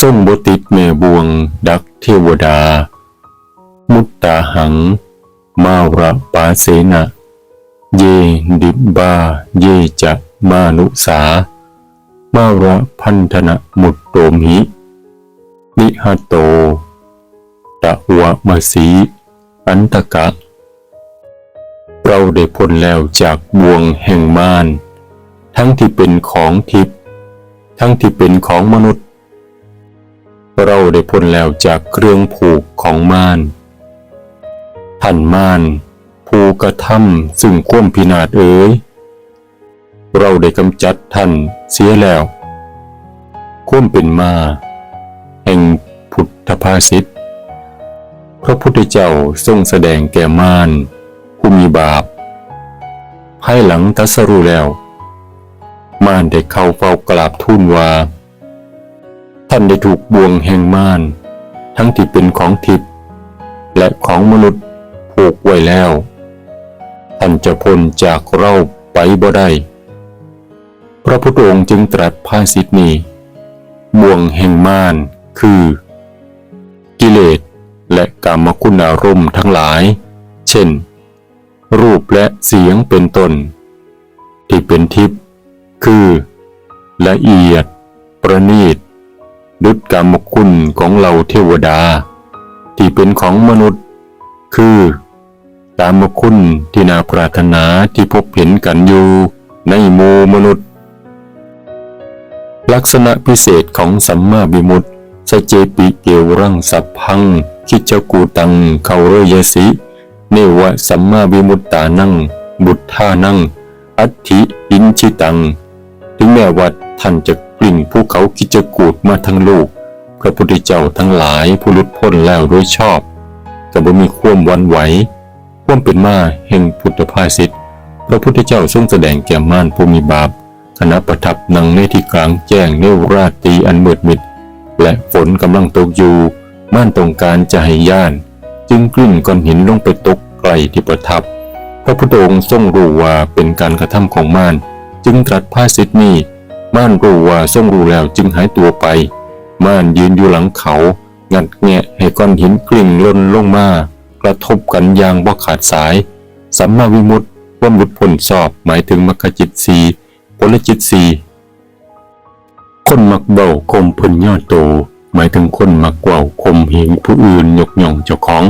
ส่งบติดแม่บวง ดักเทวดา มุตตาหัง มาระปาเสนะเยดิบบา เยจะมานุสา มาระพันธนะมุตโตมินิหโต ตะวะมสี อันตกะ เราได้พ้นแล้วจากบ่วงแห่งมารทั้งที่เป็นของทิพย์ทั้งที่เป็นของมนุษย์ เราได้พ้นแล้วจากเครื่องผูกของม่ารท่านม่ารผู้กระทำซึ่งควมพินาศเอ๋ยเราได้กำจัดท่านเสียแล้วควมเป็นมา แห่งพุทธภาษิตพระพุทธเจ้าทรงแสดงแก่ม่ารผู้มีบาปภายหลังตัสรู้แล้ว ม่ารได้เข้าเฝ้ากราบทูลว่าานได้ถูกบ่วงแห่งมารทั้งที่เป็นของทิพย์และของมนุษย์ผูกไว้แล้ว ท่านจะพ้นจากเราไปบ่ได้ พระพุทธองค์จึงตรัสภาษิตนี้ บ่วงแห่งมารคือ กิเลสและกามคุณอารมณ์ทั้งหลาย เช่น รูปและเสียงเป็นต้นที่เป็นทิพย์คือ ละเอียด กรรมคุณของเราเทวดา ที่เป็นของมนุษย์ คือตามคุณที่นาปรารถนาที่พบเห็นกันอยู่ในหมู่มนุษย์ ลักษณะพิเศษของสัมมาวิมุตติสเจปิเกวรังสัพพัง คิจกูตังเขาเรยสิเนวะสัมมาวิมุตตานัง บุตธานัง อัตถิอินชิตัง ถึงแม้ว่าท่านจะกลิ่งภูเขากิจกูดมาทั้งโลก พระพุทธเจ้าทั้งหลายผู้ลุดพ้นแล้วโดยชอบก็บ่มีความวันไหวความเป็นมาแห่งพุทธภาษิตพระพุทธเจ้าทรงแสดงแก่ม่ารผู้มีบาปคณะประทับนั่งในที่กลางแจ้งเนวราตีอันมืดมิด และฝนกำลังตกอยู่ ม่านต้องการจะให้ย่าน จึงกลิ้งก้อนหินลงไปตกไกลที่ประทับ พระพุทธองค์ทรงรู้ว่าเป็นการกระทำของม่าน จึงตรัสภาษิตนี้ม่านรู้ว่าทรงรู้แล้วจึงหายตัวไป ม่านยืนอยู่หลังเขา งัดแงะให้ก้อนหินกลิ้งล่นลงมา กระทบกันอย่างบ่ขาดสาย สัมมาวิมุตติว่ามุดพ้นสอบหมายถึงมรรคจิตสีผลจิตสีคนมักเบาคมพิ่นยอดโต หมายถึงคนมักเว่าคมเหงผู้อื่นยกย่องเจ้าของ